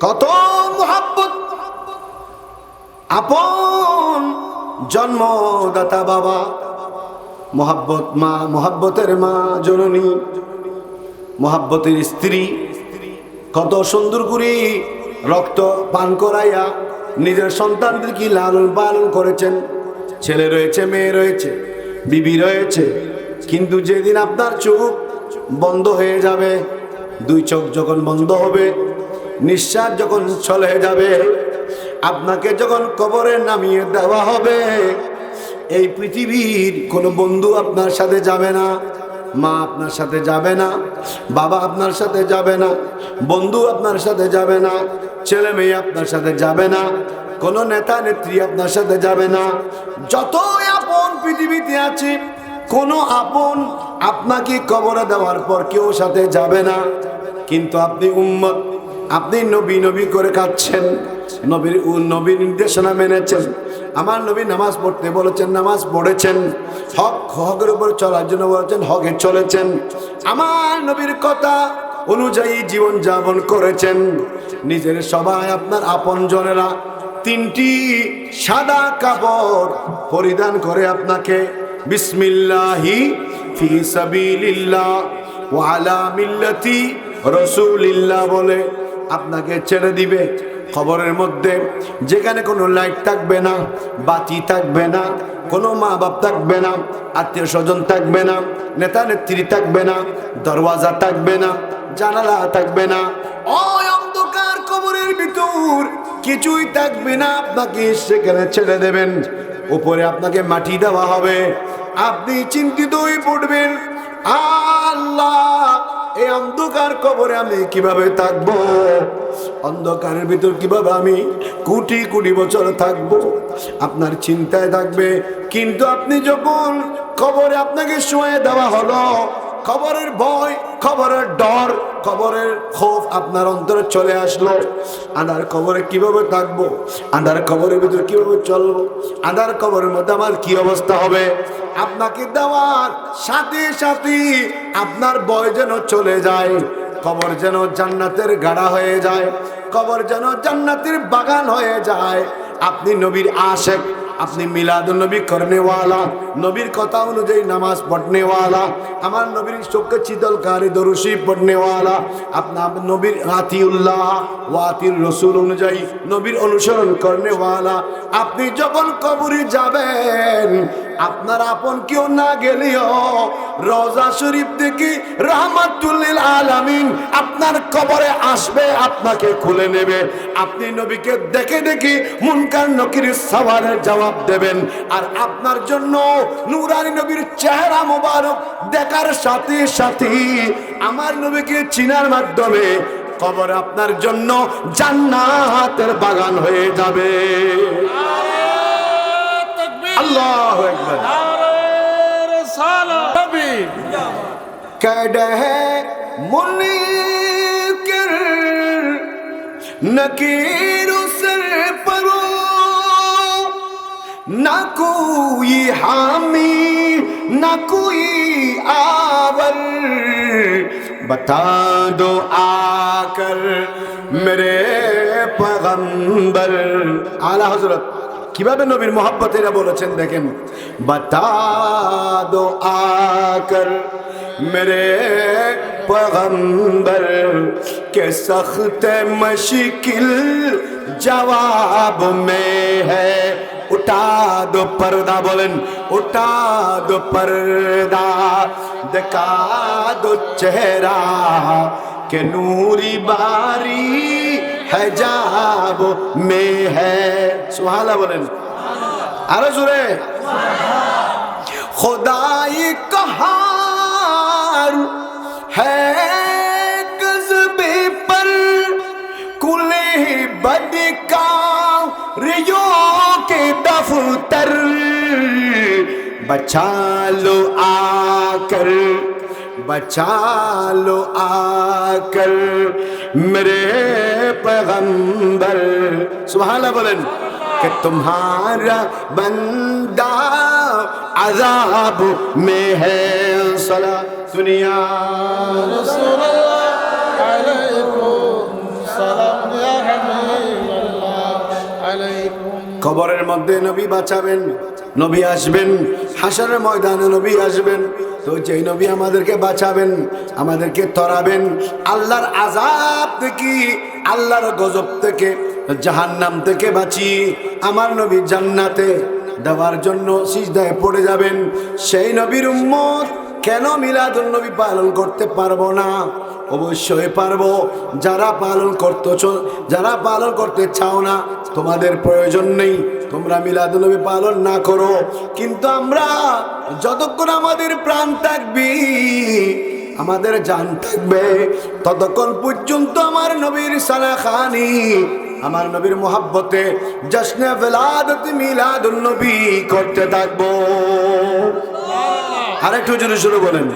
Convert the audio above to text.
কত মোহাব্বত। আপন জন্মদাতা বাবা। মোহাব্বত মা, মোহাব্বতের মা, জননী। মোহাব্বতের স্ত্রী। কত সুন্দর করে রক্ত পান করাইয়া নিজের সন্তানদেরকে লালন পালন করেছেন। ছেলে রয়েছে, মেয়ে রয়েছে, বিবি রয়েছে। কিন্তু যেদিন আপনার চোখ বন্ধ হয়ে যাবে, দুই চোখ যখন বন্ধ হবে নিঃশ্বাস যখন চলে যাবে, আপনাকে যখন কবরে নামিয়ে দেওয়া হবে, এই পৃথিবীর কোনো বন্ধু আপনার সাথে যাবে না, মা আপনার সাথে যাবে না, বাবা আপনার সাথে যাবে না, বন্ধু আপনার সাথে যাবে না, ছেলে মেয়ে আপনার সাথে যাবে না, কোনো নেতা নেত্রী আপনার সাথে যাবে না। যতই আপন পৃথিবীতে আছে, কোনো আপন আপনাকে কবরে দেওয়ার পর কেউ সাথে যাবে না। কিন্তু আপনি উম্মত আপনি নবী নবী করে কাঁদছেন নবীর নবীর নির্দেশনা মেনেছেন। আমার নবী নামাজ পড়তে বলেছেন, নামাজ পড়েছেন। হক, হকের উপর চলার জন্য বলেছেন, হকে চলেছেন। আমার নবীর কথা অনুযায়ী জীবন যাপন করেছেন। নিজের সবাই আপনার আপন জনেরা। তিনটি সাদা কাপড় পরিধান করে আপনাকে, বিসমিল্লাহি ফি সাবিলিল্লাহ ওয়া আলা মিল্লাতি রসুলিল্লাহ বলে। আপনাকে ছেড়ে দিবে। খবরের মধ্যে, যেখানে কোনো লাইট থাকবে না, বাতি থাকবে না, কোনো মা বাপ থাকবে না আত্মীয় স্বজন থাকবে না নেতা নেত্রী থাকবে না, দরওয়াজা থাকবে না, জানালা থাকবে না অন্ধকার ভিতর কিছুই থাকবে না। আপনাকে সেখানে ছেড়ে দেবেন। উপরে আপনাকে মাটি দেওয়া হবে। আপনি চিন্তিত হয়ে পড়বেন। আল্লাহ এই অন্ধকার কবরে আমি কীভাবে থাকব? অন্ধকারের ভিতর কীভাবে আমি কোটি কোটি বছর থাকব? আপনার চিন্তায় থাকবে, কিন্তু আপনি যখন কবরে আপনাকে শুয়ে দেওয়া হলো খবরের ভয় খবরের ডর খবরের ক্ষোভ আপনার অন্তরে চলে আসলো। আধার খবরে কীভাবে থাকব? আন্ধার খবরের ভিতরে কীভাবে চলবো? আধার খবরের মধ্যে আমার কি অবস্থা হবে? আপনাকে দেওয়ার সাথে সাথে আপনার বয় যেন চলে যায়, কবর যেন জান্নাতের গাড়া হয়ে যায়, কবর যেন জান্নাতের বাগান হয়ে যায়। আপনি নবীর আশেক, আপনি মিলাদ নবী করনেওয়ালা, নবীর কথা অনুযায়ী নামাজ পড়নেওয়ালা, আমার নবীর চোখকে চিতলকারী দরুশি পড়নেওয়ালা, আপনার নবীর আতিউল্লাহ, ওয়াতির রসুল অনুযায়ী নবীর অনুসরণ করনেওয়ালা। আপনি যখন কবরে যাবেন আপনার আপন কেউ না গেলেও রোজা শরীফ দেখি রহমাতুল্লিল আলামিন আপনার কবরে আসবে, আপনাকে খুলে নেবে। আপনি নবীকে দেখে দেখে মুনকার নকির সওয়ালের জবাব দেবেন। আর আপনার জন্য নুরানি নবীর চেহারা মোবারক দেখার সাথে সাথে আমার নবীকে চিনার মাধ্যমে কবর আপনার জন্য জান্নাতের বাগান হয়ে যাবে। اللہ اکبر۔ منکر۔ نکیر سر پرو نہ کوئی حامی نہ کوئی آور۔ بتا دو آ کر میرے پیغمبر۔ آلہ حضرت۔ কিভাবে নবীর মোহাব্বতেরা বলেছেন দেখেন? বাতা আকর میرے پیغمبر کے سخت مشکل جواب میں ہے اٹھا دو پردہ بولن اٹھا دو پردہ دکھا دو چہرہ کہ نوری باری ہے جاب میں ہے۔ سبحان اللہ بولیں۔ آرے سورے خدائی کہار ہے قذبے پر۔ کلے بد کے دفتر۔ بچا لو آ کر۔ بچا لو آ کر میرے پیغمبر سبحان اللہ بولن کہ تمہارا بندہ عذاب میں ہے سلا سنیا رسول اللہ علیکم سلام یا حبیب اللہ علیکم قبر مدد نبی بچابن নবী আসবেন হাসারের ময়দানে নবী আসবেন তো যেই নবী আমাদেরকে বাঁচাবেন, আমাদেরকে তরাবেন, আল্লাহর আজাব থেকে, আল্লাহর গজব থেকে, জাহান্নাম থেকে বাঁচি, আমার নবী জান্নাতে দেওয়ার জন্য সিজদায় পড়ে যাবেন। সেই নবীর উম্মত কেন মিলাদুল নবী পালন করতে পারব না? অবশ্যই পারব। যারা পালন করতে যারা পালন করতে চাও না, তোমাদের প্রয়োজন নেই। তোমরা মিলাদুল নবী পালন না করো। কিন্তু আমরা যতক্ষণ আমাদের প্রাণ থাকবি, আমাদের জান থাকবে, ততক্ষণ পর্যন্ত আমার নবীর সালা খানি আমার নবীর মোহাব্বতে জশ্নে ফেলাদত মিলাদুল নবী করতে থাকব। আরেকটু জোরে শুরু বলেন